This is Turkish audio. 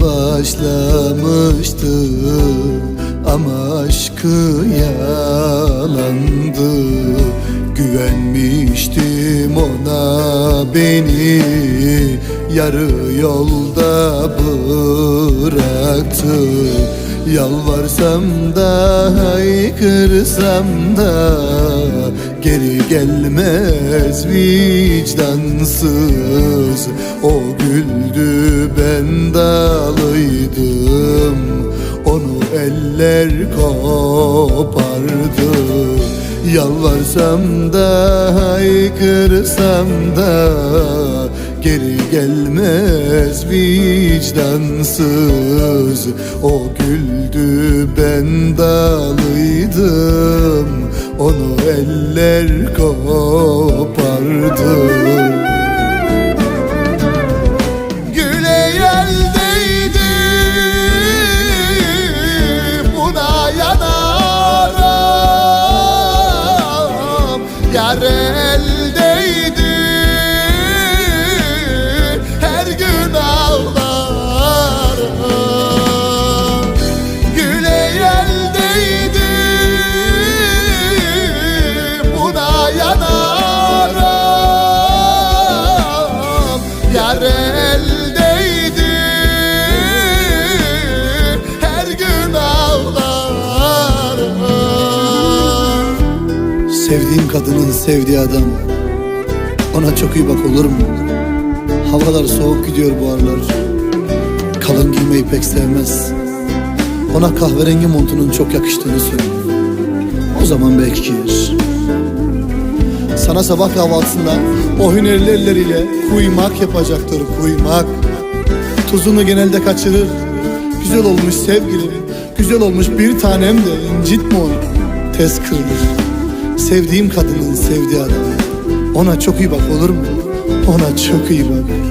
başlamıştı ama aşkı yalandı. Güvenmiştim ona beni yarı yolda bıraktı. Yalvarsam da haykırsam da Geri gelmez vicdansız. O güldü ben dalıydım. Onu eller kopardı. Yalvarsam da haykırsam da Geri gelmez vicdansız. O güldü ben dalıydım eller kopardı Sevdiğim kadının sevdiği adam. Ona çok iyi bak olur mu? Havalar soğuk gidiyor bu aralar. Kalın giymeyi pek sevmez. Ona kahverengi montunun çok yakıştığını söyle. O zaman belki giyer Sana sabah kahvaltısında o hünerli elleriyle kuymak yapacaktır kuymak. Tuzunu genelde kaçırır. Güzel olmuş sevgilim Güzel olmuş bir tanem de incitme onu. Tez kırılır Sevdiğim kadının sevdiği adamı Ona çok iyi bak olur mu? Ona çok iyi bak